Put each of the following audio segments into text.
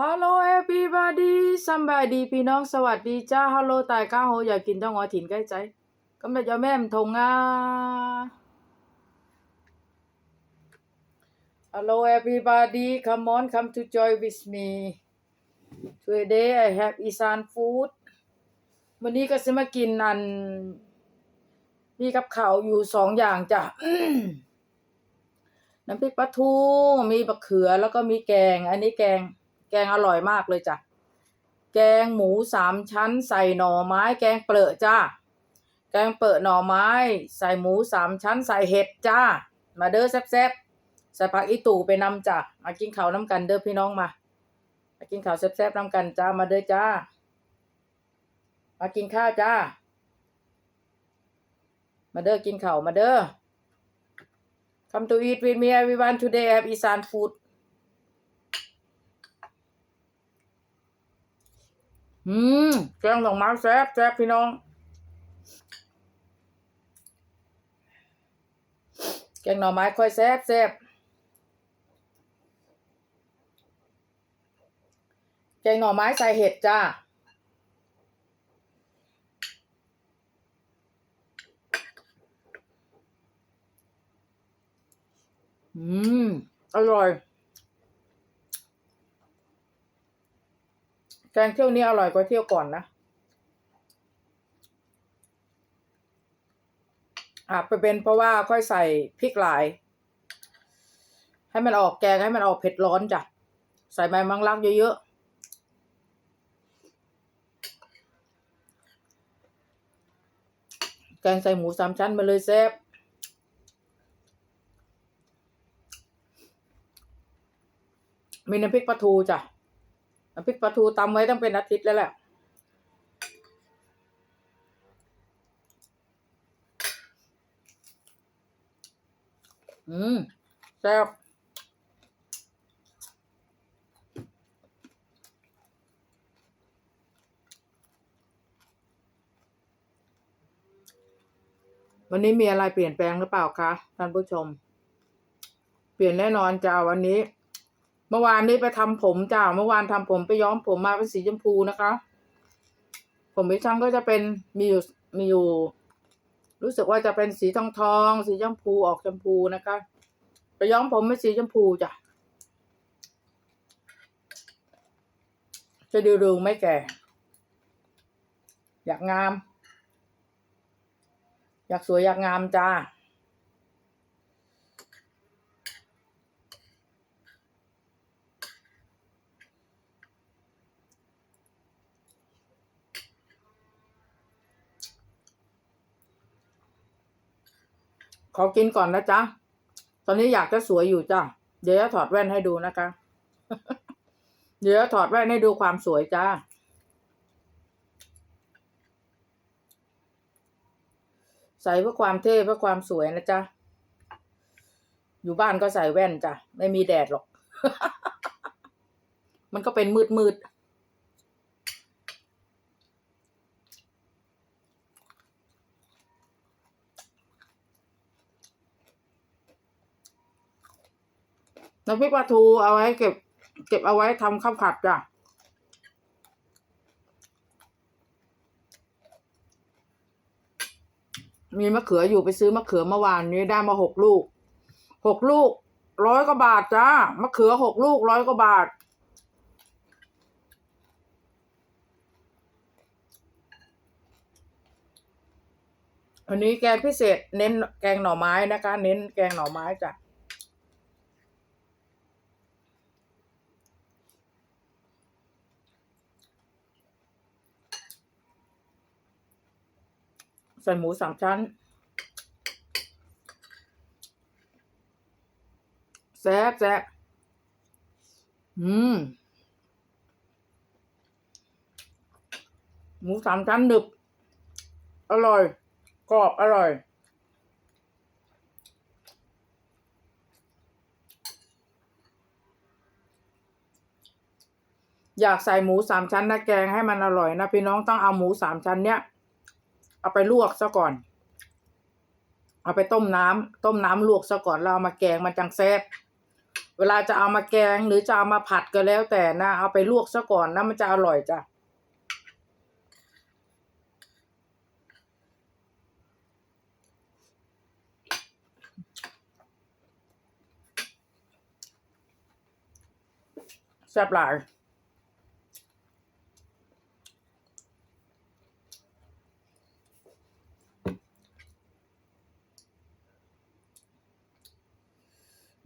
Hello everybody สำบายดีพี่น้องสวัสดีจ้า Hello ตายก้าโหอยากกินต้องหัวถิ่นใกล้ใจก็ไม่จะแม่มทงอะ Hello everybody come on come to join with me today I have Isan food วันนี้ก็จะมากินอันมีกับข้าวอยู่สองอย่างจ้ะน้ำพริกปลาทูมีบะเขือแล้วก็มีแกง อันนี้แกง แกงอร่อยมากเลยจ้ะ แกงหมูสามชั้น ใส่หน่อไม้ แกงเปลือจ้า แกงเปลือหน่อไม้ ใส่หมูสามชั้น ใส่เห็ดจ้า มาเด้อแซ่บๆใส่ผักอีตู่ไปนำจ้ะ มากินข้าวน้ำกันเด้อพี่น้องมา มากินข้าวแซ่บๆน้ำกันจ้า มาเด้อจ้า มากินข้าวจ้า มาเด้อกินข้าวมาเด้อ Come to eat with me everyone today I have Isan food อืมแกงดอกไม้แซ่บแซ่บพี่น้อง แกงหน่อไม้ค่อยแซ่บแซ่บแกงหน่อไม้ใส่เห็ดจ้าอืม อร่อย แกงเที่ยวนี้อร่อยกว่าเที่ยวก่อนนะอาจไปเป็นเพราะว่าค่อยใส่พริกหลาย ให้มันออกแกงให้มันออกเผ็ดร้อนจ้ะ ใส่ใบมังลักเยอะๆแกงใส่หมูสามชั้นมาเลยแซ่บมีน้ำพริกปลาทูจ้ะ น้ำพริกปลาทูตำไว้ต้องเป็นอาทิตย์แล้วแหละอืมแซ่บวันนี้มีอะไรเปลี่ยนแปลงหรือเปล่าคะท่านผู้ชม เปลี่ยนแน่นอนจ้าวันนี้ เมื่อวานนี้ไปทำผมจ้าเมื่อวานทำผมไปย้อมผมมาเป็นสีชมพูนะคะ ผมพิชังก็จะเป็นมีอยู่มีอยู่ รู้สึกว่าจะเป็นสีทองทองสีชมพูออกชมพูนะคะ ไปย้อมผมเป็นสีชมพูจ้ะจะดูดูไม่แก่ อยากงาม อยากสวยอยากงามจ้า ขอกินก่อนนะจ๊ะ ตอนนี้อยากจะสวยอยู่จ้ะ เดี๋ยวจะถอดแว่นให้ดูนะคะ เดี๋ยวจะถอดแว่นให้ดูความสวยจ้า ใส่เพื่อความเท่เพื่อความสวยนะจ๊ะ อยู่บ้านก็ใส่แว่นจ้ะ ไม่มีแดดหรอก มันก็เป็นมืดมืด น้ำพริกปลาทูเอาไว้เก็บ เก็บเอาไว้ทำข้าวผัดจ้ะมีมะเขืออยู่ไปซื้อมะเขือเมื่อวานนี้ได้มาหกลูกหกลูกร้อยกว่าบาทจ้ามะเขือหกลูกร้อยกว่าบาท อันนี้แกงพิเศษเน้นแกงหน่อไม้นะคะ เน้นแกงหน่อไม้จ้ะ ใส่หมูสามชั้น แซ่บแซ่บอืม หมูสามชั้นหนึบ อร่อย กรอบอร่อย อยากใส่หมูสามชั้นนะแกงให้มันอร่อยนะพี่น้องต้องเอาหมูสามชั้นเนี้ย เอาไปลวกซะก่อน เอาไปต้มน้ำต้มน้ำลวกซะก่อนแล้วเอามาแกงมันจังแซ่บเวลาจะเอามาแกงหรือจะเอามาผัดก็แล้ว แต่นะเอาไปลวกซะก่อนนะมันจะอร่อยจ้ะแซ่บหลาย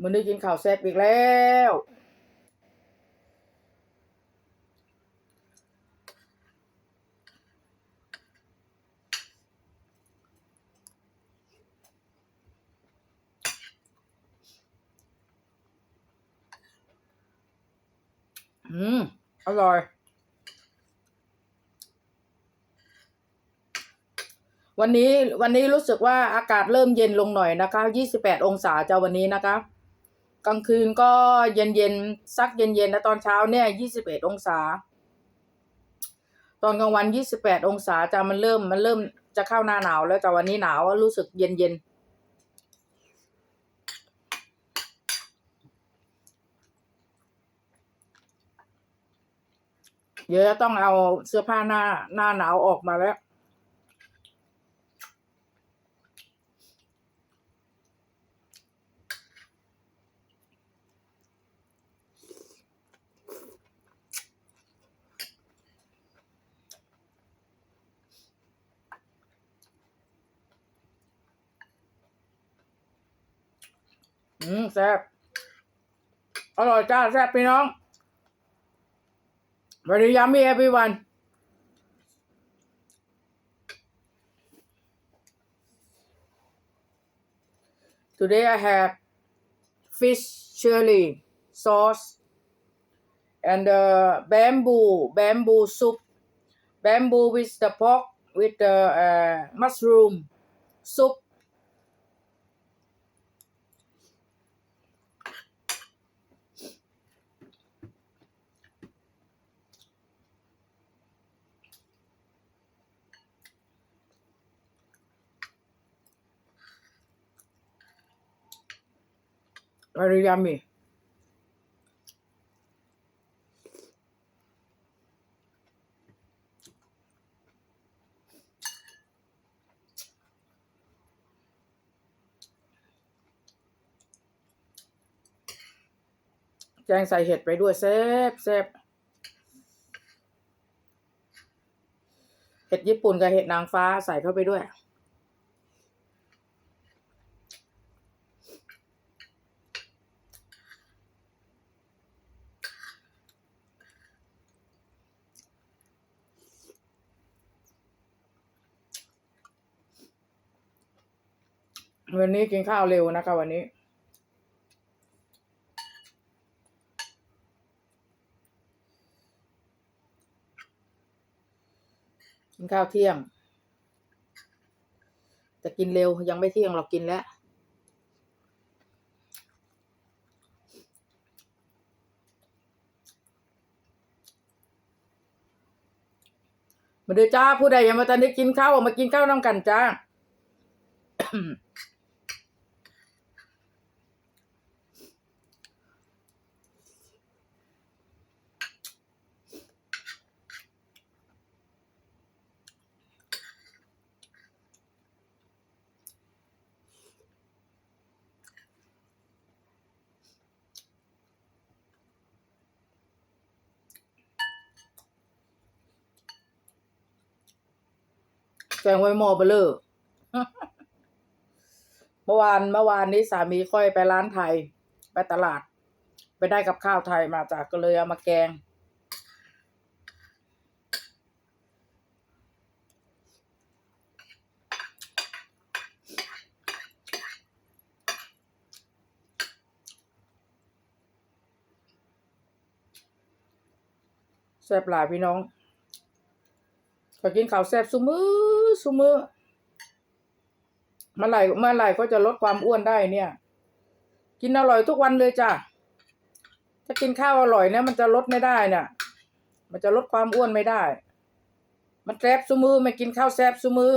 มื้อนี้กินข้าวแซ่บอีกแล้ว อืม อร่อยวันนี้วันนี้รู้สึกว่าอากาศเริ่มเย็นลงหน่อยนะคะ 28 องศาจะวันนี้นะคะ กลางคืนก็เย็นเย็นๆสักเย็นเย็นนะตอนเช้าเนี่ย21องศา ตอนกลางวัน28องศาจะมันเริ่มมันเริ่มจะเข้าหน้าหนาวแล้วแต่วันนี้หนาวรู้สึกเย็นเย็นๆเดี๋ยวจะต้องเอาเสื้อผ้าหน้าหน้าหนาวออกมาแล้ว อืมแซ่บอร่อยจ้าแซ่บพี่น้อง Very yummy everyone Today I have fish chili sauce and uh, bamboo bamboo soup bamboo with the pork with the uh, mushroom soup Very yummy แกงใส่เห็ดไปด้วยแซ่บแซ่บเห็ดญี่ปุ่นกับเห็ดนางฟ้าใส่เข้าไปด้วย วันนี้กินข้าวเร็วนะคะวันนี้ กินข้าวเที่ยงแต่กินเร็วยังไม่เที่ยงเรากินแล้วมาเดือจ้าผู้ใดยังมาตอนนี้กินข้าวออกมากินข้าวน้ำกันจ้า แกงไว้หม้อเบลอเมื่อวานเมื่อวานนี้สามีค่อยไปร้านไทย ไปตลาด ไปได้กับข้าวไทยมาจากก็เลยเอามาแกง แซ่บหลายพี่น้อง ขอกินข้าวแซ่บซุมือซุมือเมื่อไหร่เมื่อไหร่ก็จะลดความอ้วนได้เนี่ย กินอร่อยทุกวันเลยจ้ะถ้ากินข้าวอร่อยเนี่ยมันจะลดไม่ได้เนี่ยมันจะลดความอ้วนไม่ได้ มันแซ่บซุมือไม่กินข้าวแซ่บซุมือ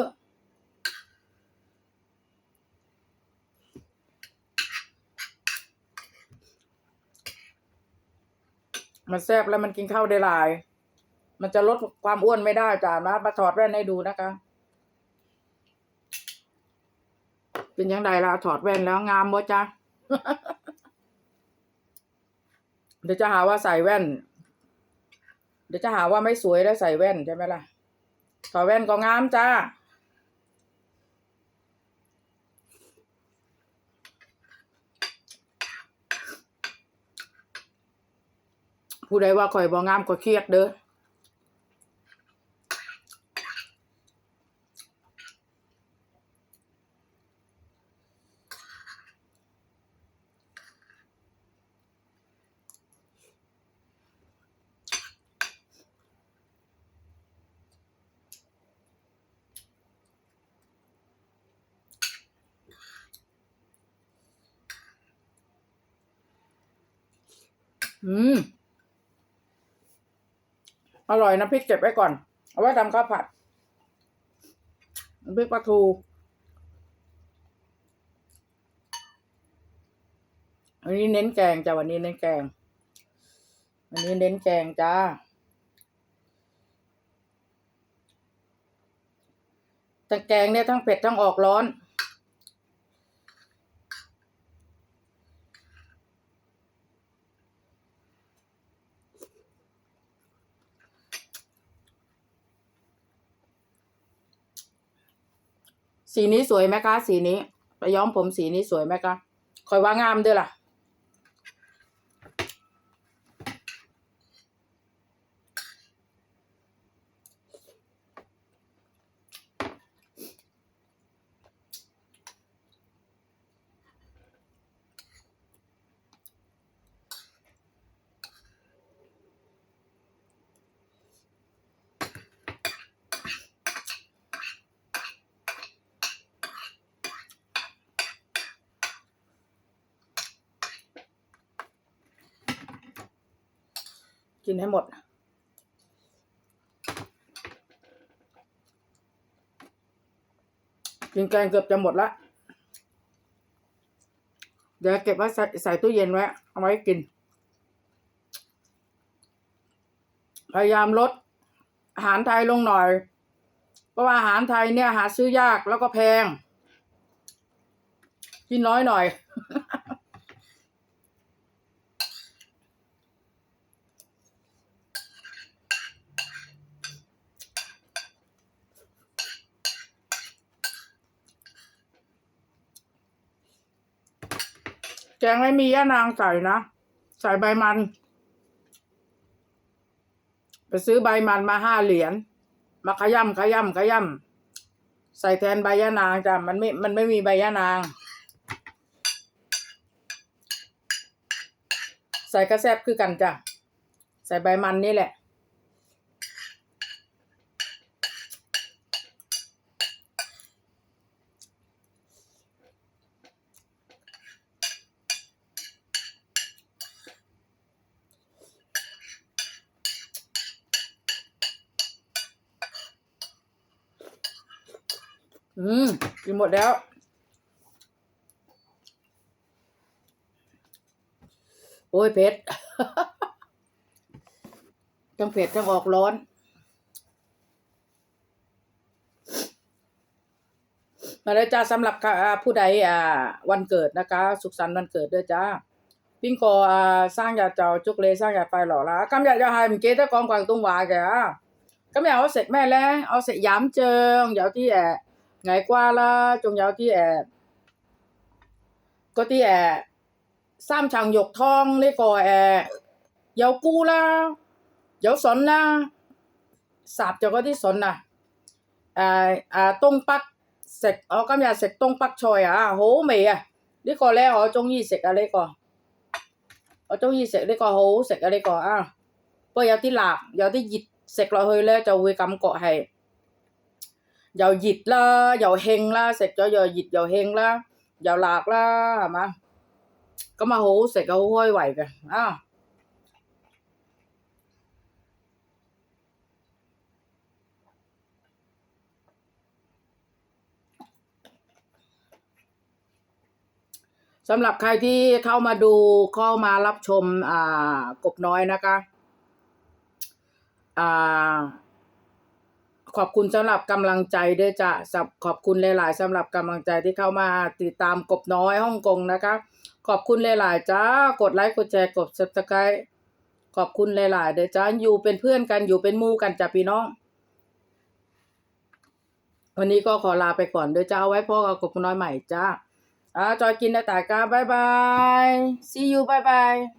มันแซ่บแล้วมันกินข้าวได้หลาย มันจะลดความอ้วนไม่ได้จ้ามามาถอดแว่นให้ดูนะคะ เป็นยังไงล่ะถอดแว่นแล้วงามบ่จ๊ะเดี๋ยวจะหาว่าใส่แว่น เดี๋ยวจะหาว่าไม่สวยแล้วใส่แว่นใช่ไหมล่ะ ถอดแว่นก็งามจ้าผู้ใดว่าข่อยบ่งามก็เครียดเด้อ อืม อร่อยนะพริกเก็บไว้ก่อน เอาไว้ทำข้าวผัดพริกปลาทู วันนี้เน้นแกงจ้ะวันนี้เน้นแกง วันนี้เน้นแกงจ้าแต่แกงเนี่ยทั้งเผ็ดทั้งออกร้อน สีนี้สวยไหมคะ สีนี้ไปย้อมผมสีนี้สวยไหมคะคอยว่างามเด้วยล่ะ กินให้หมด กินแกงเกือบจะหมดละ เดี๋ยวเก็บไว้ใส่ใส่ตู้เย็นไว้ เอาไว้กิน พยายามลดอาหารไทยลงหน่อย เพราะว่าอาหารไทยเนี่ยหาซื้อยากแล้วก็แพง กินน้อยหน่อย แกงไม่มีย่านางใส่นะ ใส่ใบมัน ไปซื้อใบมันมาห้าเหรียญมาขย่ำขย่ำขย่ำใส่แทนใบย่านางจ้ะมันไม่มันไม่มีใบย่านาง ใส่กระแซบคือกันจ้ะใส่ใบมันนี่แหละ อืมกินหมดแล้ว โอ้ยเผ็ดทั้งเผ็ดทั้งออกร้อนมาเลยจ้าสำหรับผู้ใดอ่าวันเกิดนะคะ สุขสันต์วันเกิดด้วยจ้าปิ้งกออ่าสร้างยาเจ้าจุกเลสร้างยาไฟหล่อละกำยาจะให้ mình kế tới con quàng tung hòa kìa cái mèo nó xịt mẹ lên nó sẽ giảm trơn dạo tí à ngày qua là仲有啲誒嗰啲誒三層肉湯呢、個誒、有菇啦，有筍啦，烚咗嗰啲筍啊，誒、誒、東北食我今日食東北菜啊，好味啊！呢、個咧我中意食啊呢、個，我中意食呢個好好食啊呢、個啊，不過有啲辣，有啲熱，食落去咧就會感覺係。 dầu vịt la dầu hen la sạch cho dầu vịt dầu hen la. Dầu lạc la, hả mà có mà hú sạch cái hú hơi vậy kìa à. สำหรับใครที่เข้ามาดูเข้ามารับชมอ่ากบน้อยนะคะอ่า ขอบคุณสำหรับกำลังใจด้วยจ้ะขอบคุณหลายๆสำหรับกำลังใจที่เข้ามาติดตามกบน้อยฮ่องกงนะคะ ขอบคุณหลายๆจ้ากดไลค์กดแชร์กด subscribe ขอบคุณหลายๆเด้อจ้าอยู่เป็นเพื่อนกันอยู่เป็นมู่กันจ้ะพี่น้อง วันนี้ก็ขอลาไปก่อนเด้อจ้าเอาไว้พ่อกับกบน้อยใหม่จ้าอ่าจอยกินนะตายกาบายบาย see you บายบาย